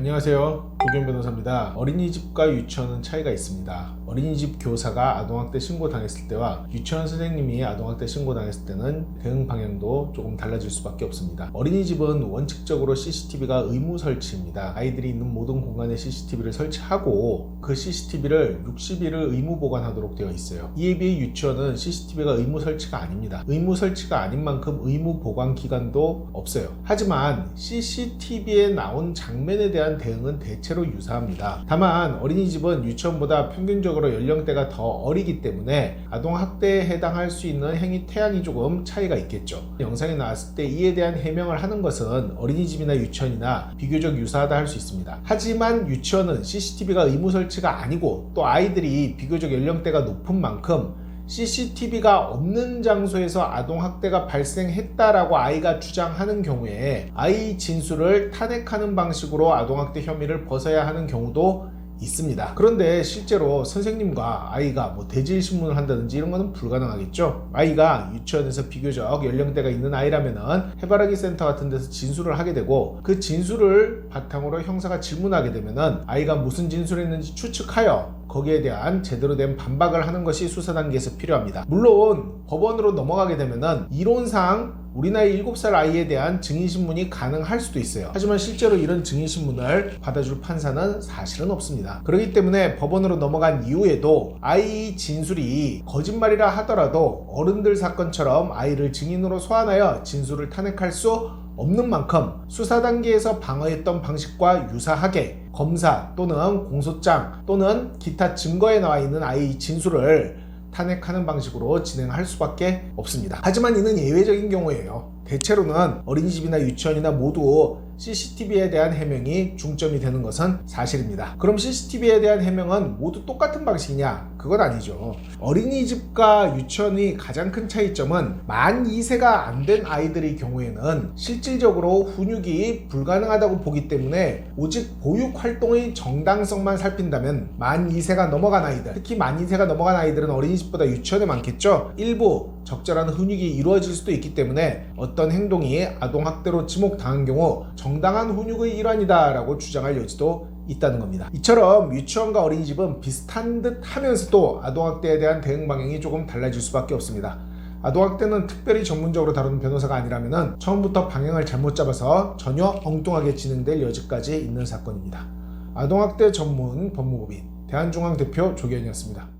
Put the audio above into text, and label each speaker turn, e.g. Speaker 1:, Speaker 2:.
Speaker 1: 안녕하세요. 조경 변호사입니다. 어린이집과 유치원은 차이가 있습니다. 어린이집 교사가 아동학대 신고당했을 때와 유치원 선생님이 아동학대 신고당했을 때는 대응 방향도 조금 달라질 수밖에 없습니다. 어린이집은 원칙적으로 CCTV가 의무 설치입니다. 아이들이 있는 모든 공간에 CCTV를 설치하고 그 CCTV를 60일을 의무 보관하도록 되어 있어요. 이에 비해 유치원은 CCTV가 의무 설치가 아닙니다. 의무 설치가 아닌 만큼 의무 보관 기간도 없어요. 하지만 CCTV에 나온 장면에 대한 대응은 대체 로 유사합니다. 다만 어린이집은 유치원보다 평균적으로 연령대가 더 어리기 때문에 아동 학대에 해당할 수 있는 행위 태양이 조금 차이가 있겠죠. 영상에 나왔을 때 이에 대한 해명을 하는 것은 어린이집이나 유치원이나 비교적 유사하다 할 수 있습니다. 하지만 유치원은 CCTV가 의무 설치가 아니고 또 아이들이 비교적 연령대가 높은 만큼 CCTV가 없는 장소에서 아동학대가 발생했다라고 아이가 주장하는 경우에 아이 진술을 탄핵하는 방식으로 아동학대 혐의를 벗어야 하는 경우도 있습니다. 그런데 실제로 선생님과 아이가 뭐 대질 신문을 한다든지 이런 거는 불가능하겠죠. 아이가 유치원에서 비교적 연령대가 있는 아이라면은 해바라기 센터 같은 데서 진술을 하게 되고 그 진술을 바탕으로 형사가 질문하게 되면은 아이가 무슨 진술했는지 추측하여 거기에 대한 제대로 된 반박을 하는 것이 수사 단계에서 필요합니다. 물론 법원으로 넘어가게 되면은 이론상 우리 나이 7살 아이에 대한 증인신문이 가능할 수도 있어요. 하지만 실제로 이런 증인신문을 받아줄 판사는 사실은 없습니다. 그렇기 때문에 법원으로 넘어간 이후에도 아이 진술이 거짓말이라 하더라도 어른들 사건처럼 아이를 증인으로 소환하여 진술을 탄핵할 수 없는 만큼 수사 단계에서 방어했던 방식과 유사하게 검사 또는 공소장 또는 기타 증거에 나와 있는 아이 진술을 탄핵하는 방식으로 진행할 수밖에 없습니다. 하지만 이는 예외적인 경우예요. 대체로는 어린이집이나 유치원이나 모두 CCTV에 대한 해명이 중점이 되는 것은 사실입니다. 그럼 CCTV에 대한 해명은 모두 똑같은 방식이냐? 그건 아니죠. 어린이집과 유치원의 가장 큰 차이점은 만 2세가 안 된 아이들의 경우에는 실질적으로 훈육이 불가능하다고 보기 때문에 오직 보육 활동의 정당성만 살핀다면 만 2세가 넘어간 아이들, 특히 만 2세가 넘어간 아이들은 어린이집보다 유치원에 많겠죠. 일부 적절한 훈육이 이루어질 수도 있기 때문에 어떤 행동이 아동학대로 지목당한 경우 정당한 훈육의 일환이다라고 주장할 여지도 있다는 겁니다. 이처럼 유치원과 어린이집은 비슷한 듯 하면서도 아동학대에 대한 대응 방향이 조금 달라질 수밖에 없습니다. 아동학대는 특별히 전문적으로 다루는 변호사가 아니라면 처음부터 방향을 잘못 잡아서 전혀 엉뚱하게 진행될 여지까지 있는 사건입니다. 아동학대 전문 법무법인 대한중앙 대표 조기현이었습니다.